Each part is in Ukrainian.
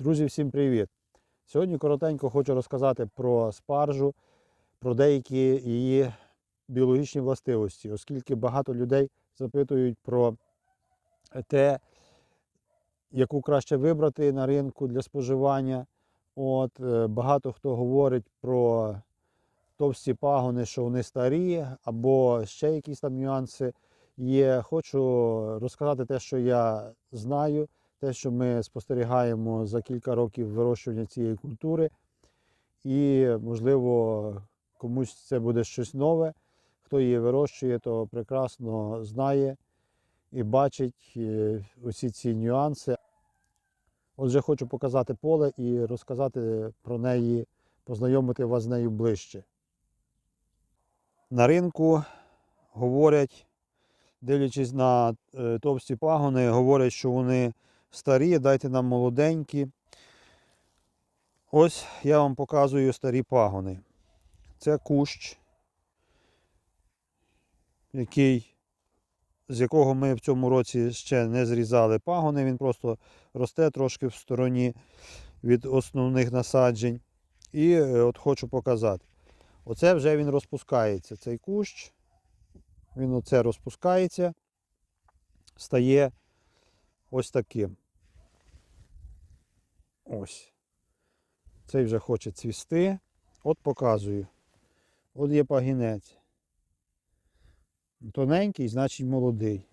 Друзі, всім привіт! Сьогодні коротенько хочу розказати про спаржу, про деякі її біологічні властивості, оскільки багато людей запитують про те, яку краще вибрати на ринку для споживання. От, е, багато хто говорить про товсті пагони, що вони старі, або ще якісь там нюанси є. Хочу розказати те, що я знаю те, що ми спостерігаємо за кілька років вирощування цієї культури. І, можливо, комусь це буде щось нове. Хто її вирощує, то прекрасно знає і бачить усі ці нюанси. Отже, хочу показати поле і розказати про неї, познайомити вас з нею ближче. На ринку говорять, дивлячись на е, товсті пагони, говорять, що вони старі, дайте нам молоденькі. Ось я вам показую старі пагони. Це кущ, який, з якого ми в цьому році ще не зрізали пагони. Він просто росте трошки в стороні від основних насаджень. І е, от хочу показати. Оце вже він розпускається. Цей кущ. Він оце розпускається, стає ось таким. Ось. Цей вже хоче цвісти. От показую. От є пагінець. Тоненький, значить молодий.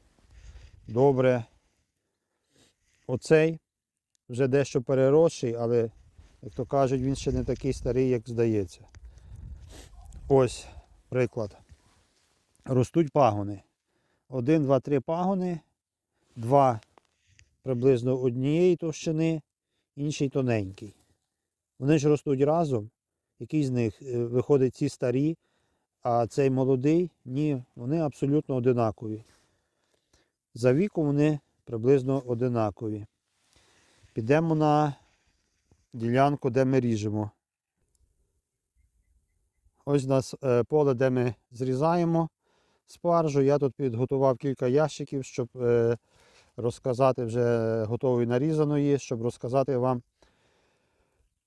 Добре. Оцей вже дещо переросший, але, як то кажуть, він ще не такий старий, як здається. Ось приклад. Ростуть пагони. Один, два, три пагони, два приблизно однієї товщини, інший тоненький. Вони ж ростуть разом. Який з них е, виходить ці старі, а цей молодий, ні, вони абсолютно одинакові. За віком вони приблизно одинакові. Підемо на ділянку, де ми ріжемо. Ось у нас е, поле, де ми зрізаємо спаржу. Я тут підготував кілька ящиків, щоб е, розказати вже готової нарізаної, щоб розказати вам,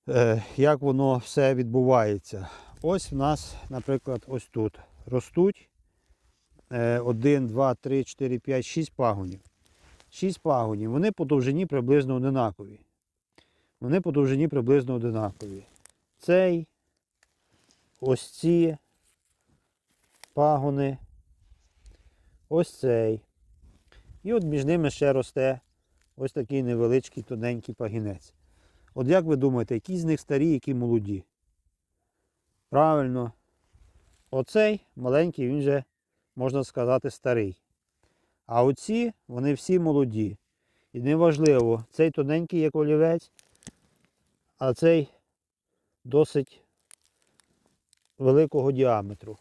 е, як воно все відбувається. Ось в нас, наприклад, ось тут ростуть 1, 2, 3, 4, 5, 6 пагонів. 6 пагонів. Вони по довжині приблизно одинакові. Вони по довжині приблизно одинакові. Цей, ось ці пагони, ось цей. І от між ними ще росте ось такий невеличкий тоненький пагінець. От як ви думаєте, які з них старі, які молоді? Правильно, оцей маленький, він вже, можна сказати, старий. А оці, вони всі молоді. І неважливо, цей тоненький як олівець, а цей досить великого діаметру.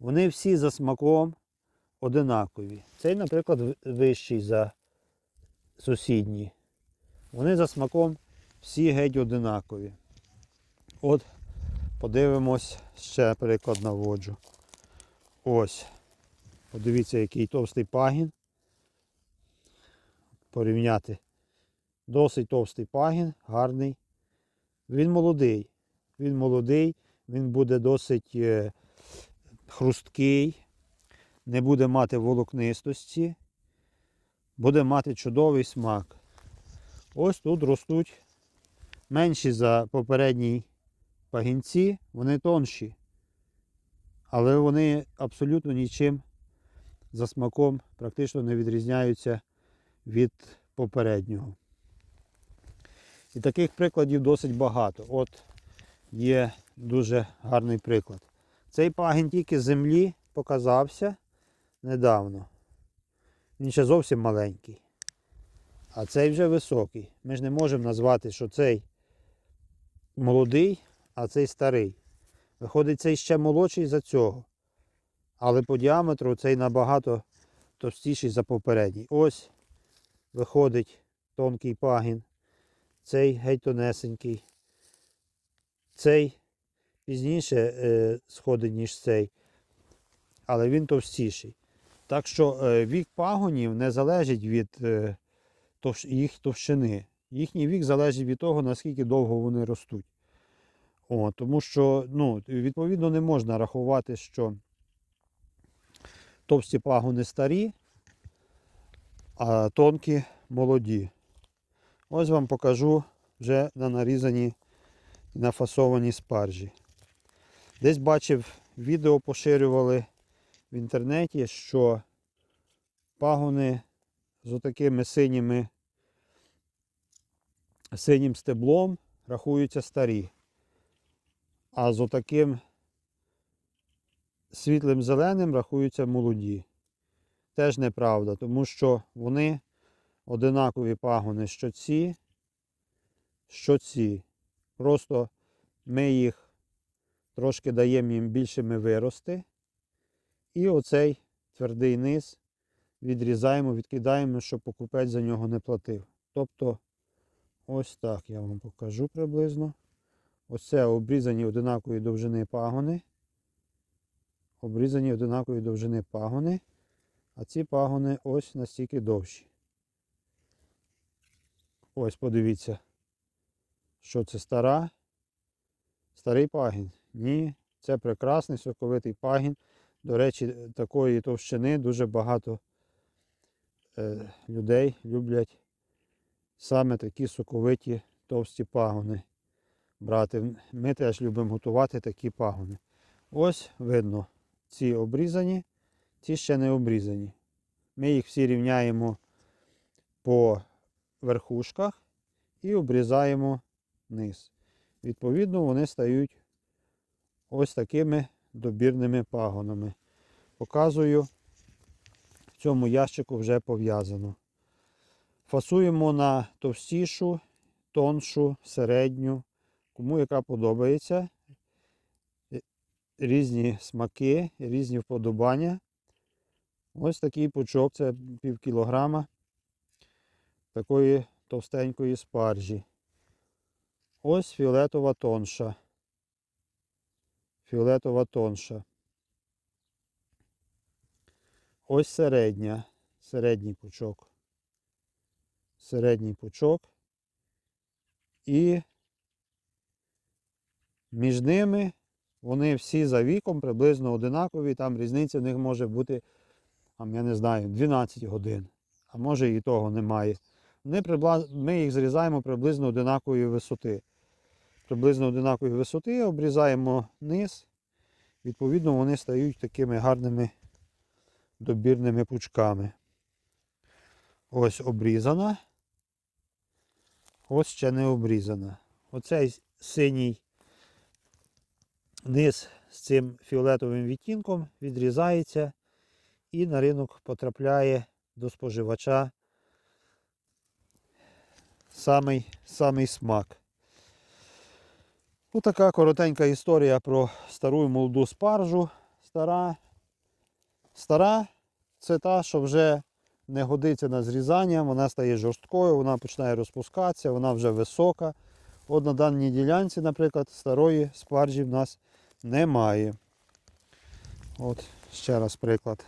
Вони всі за смаком одинакові. Цей, наприклад, вищий за сусідні. Вони за смаком всі геть одинакові. От, подивимось, ще приклад наводжу. Ось. Подивіться, який товстий пагін. Порівняти. Досить товстий пагін, гарний. Він молодий. Він молодий, він буде досить е, хрусткий, не буде мати волокнистості, буде мати чудовий смак. Ось тут ростуть менші за попередній пагінці, вони тонші. Але вони абсолютно нічим за смаком практично не відрізняються від попереднього. І таких прикладів досить багато. От є дуже гарний приклад. Цей пагін тільки землі показався недавно. Він ще зовсім маленький. А цей вже високий. Ми ж не можемо назвати, що цей молодий, а цей старий. Виходить, цей ще молодший за цього. Але по діаметру цей набагато товстіший за попередній. Ось виходить тонкий пагін. Цей геть тонесенький. Цей пізніше е, сходить, ніж цей, але він товстіший. Так що е, вік пагонів не залежить від е, їх товщини. Їхній вік залежить від того, наскільки довго вони ростуть. О, тому що, ну, відповідно, не можна рахувати, що товсті пагони старі, а тонкі молоді. Ось вам покажу вже на нарізані і нафасовані спаржі. Десь бачив, відео поширювали в інтернеті, що пагони з отакими синіми синім стеблом рахуються старі. А з отаким світлим зеленим рахуються молоді. Теж неправда, тому що вони одинакові пагони, що ці, що ці. Просто ми їх трошки даємо їм більшими вирости. І оцей твердий низ відрізаємо, відкидаємо, щоб покупець за нього не платив. Тобто, ось так я вам покажу приблизно. Ось це обрізані одинакової довжини пагони. Обрізані одинакової довжини пагони. А ці пагони ось настільки довші. Ось подивіться, що це стара. Старий пагін. Ні, це прекрасний соковитий пагін. До речі, такої товщини дуже багато е, людей люблять саме такі соковиті товсті пагони брати. Ми теж любимо готувати такі пагони. Ось видно, ці обрізані, ці ще не обрізані. Ми їх всі рівняємо по верхушках і обрізаємо низ. Відповідно, вони стають ось такими добірними пагонами. Показую, в цьому ящику вже пов'язано. Фасуємо на товстішу, тоншу, середню, кому яка подобається. Різні смаки, різні вподобання. Ось такий пучок, це пів кілограма такої товстенької спаржі. Ось фіолетова тонша. Фіолетова тонша. Ось середня. Середній пучок. Середній пучок. І між ними вони всі за віком приблизно одинакові. Там різниця в них може бути, я не знаю, 12 годин. А може і того немає. Ми їх зрізаємо приблизно одинакової висоти. Приблизно одинакової висоти, обрізаємо низ. Відповідно, вони стають такими гарними добірними пучками. Ось обрізана. Ось ще не обрізана. Оцей синій низ з цим фіолетовим відтінком відрізається і на ринок потрапляє до споживача самий, самий смак. Ось така коротенька історія про стару молоду спаржу. Стара. Стара це та, що вже не годиться на зрізання, вона стає жорсткою, вона починає розпускатися, вона вже висока. От на даній ділянці, наприклад, старої спаржі в нас немає. От ще раз приклад.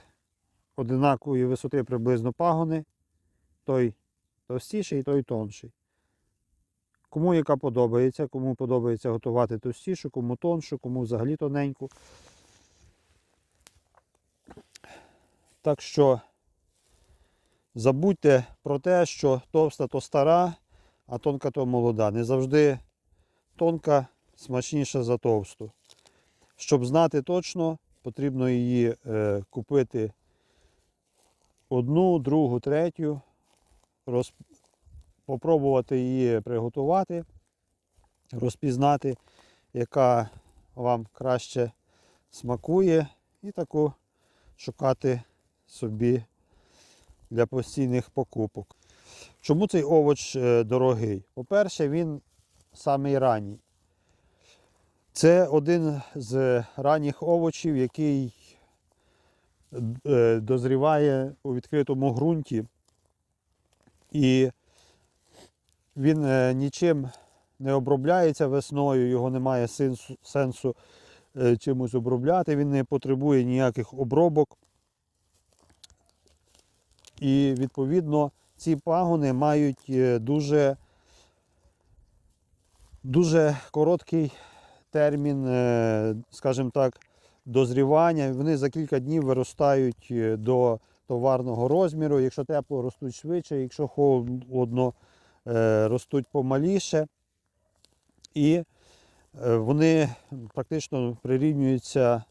Одинакової висоти приблизно пагони. Той товстіший, той тонший. Кому яка подобається, кому подобається готувати товстішу, кому тоншу, кому взагалі тоненьку. Так що забудьте про те, що товста то стара, а тонка то молода. Не завжди тонка смачніша за товсту. Щоб знати точно, потрібно її е, купити одну, другу, третю, роз... попробувати її приготувати, розпізнати, яка вам краще смакує, і таку шукати собі для постійних покупок. Чому цей овоч е, дорогий? По-перше, він самий ранній. Це один з ранніх овочів, який е, дозріває у відкритому ґрунті. І він е, нічим не обробляється весною, його немає сенсу, е, чимось обробляти, він не потребує ніяких обробок. І відповідно ці пагони мають е, дуже дуже короткий термін, скажімо так, дозрівання. Вони за кілька днів виростають до товарного розміру. Якщо тепло, ростуть швидше, якщо холодно, ростуть помаліше. І е, вони практично прирівнюються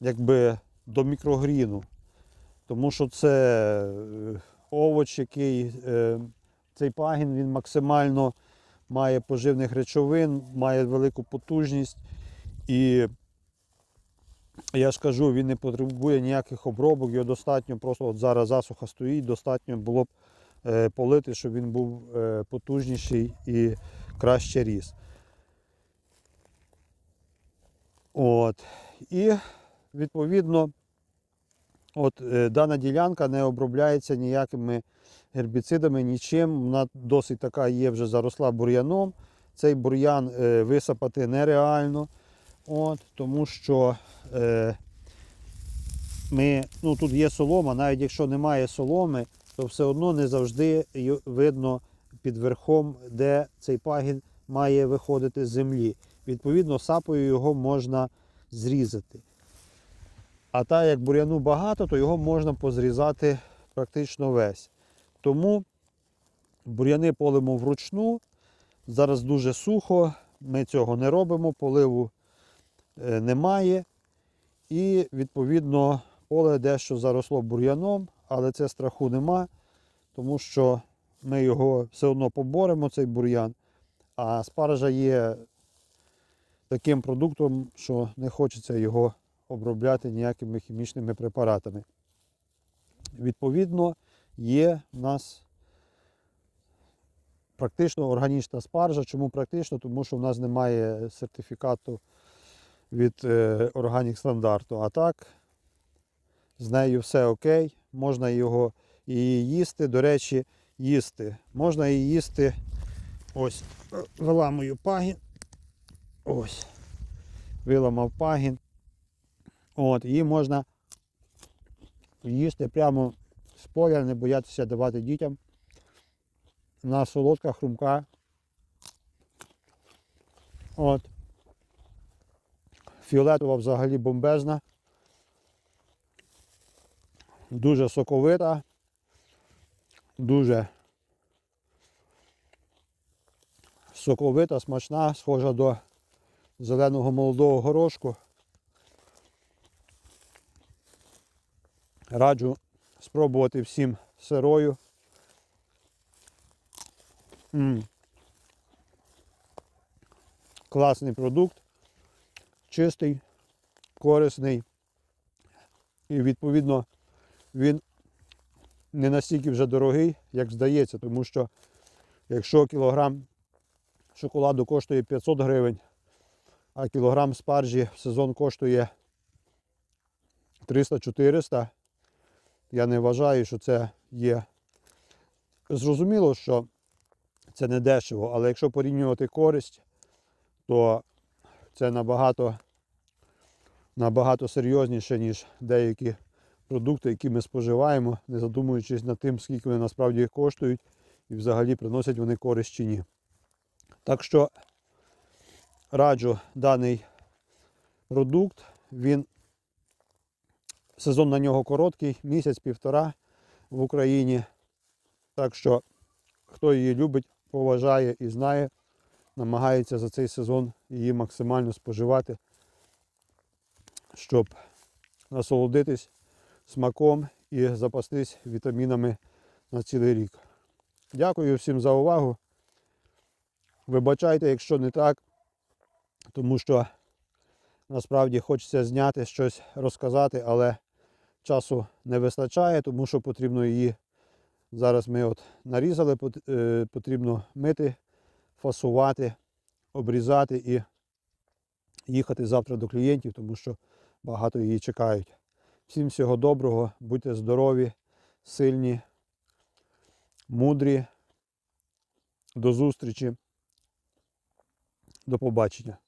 якби до мікрогріну. Тому що це е, овоч, який е, цей пагін він максимально має поживних речовин, має велику потужність. І я ж кажу, він не потребує ніяких обробок, його достатньо, просто от зараз засуха стоїть, достатньо було б е, полити, щоб він був е, потужніший і краще ріс. От. І відповідно, от, е, дана ділянка не обробляється ніякими гербіцидами, нічим. Вона досить така є вже заросла бур'яном. Цей бур'ян е, висапати нереально. От, тому що е, ми, ну, тут є солома, навіть якщо немає соломи, то все одно не завжди видно під верхом, де цей пагін має виходити з землі. Відповідно, сапою його можна зрізати. А так як бур'яну багато, то його можна позрізати практично весь. Тому бур'яни полимо вручну. Зараз дуже сухо, ми цього не робимо, поливу е, немає. І відповідно поле дещо заросло бур'яном, але це страху нема, тому що ми його все одно поборемо, цей бур'ян. А спаржа є таким продуктом, що не хочеться його обробляти ніякими хімічними препаратами. Відповідно, є в нас практично органічна спаржа. Чому практично? Тому що в нас немає сертифікату від е, органік стандарту. А так, з нею все окей, можна його її їсти. До речі, їсти. Можна її їсти. Ось, виламую пагін. Ось. Виламав пагін. От, її можна їсти прямо з поля, не боятися давати дітям. Вона солодка, хрумка. От. Фіолетова взагалі бомбезна. Дуже соковита. Дуже соковита, смачна, схожа до зеленого молодого горошку. Раджу спробувати всім сирою. М. Класний продукт, чистий, корисний. І відповідно він не настільки вже дорогий, як здається, тому що якщо кілограм шоколаду коштує 500 гривень, а кілограм спаржі в сезон коштує 300-400, я не вважаю, що це є. Зрозуміло, що це не дешево, але якщо порівнювати користь, то це набагато, набагато серйозніше, ніж деякі продукти, які ми споживаємо, не задумуючись над тим, скільки вони насправді коштують і взагалі приносять вони користь чи ні. Так що раджу даний продукт, він сезон на нього короткий, місяць-півтора в Україні. Так що, хто її любить, поважає і знає, намагається за цей сезон її максимально споживати, щоб насолодитись смаком і запастись вітамінами на цілий рік. Дякую всім за увагу. Вибачайте, якщо не так, тому що насправді хочеться зняти щось розказати, але часу не вистачає, тому що потрібно її. Зараз ми от нарізали, е, потрібно мити, фасувати, обрізати і їхати завтра до клієнтів, тому що багато її чекають. Всім всього доброго, будьте здорові, сильні, мудрі. До зустрічі. До побачення.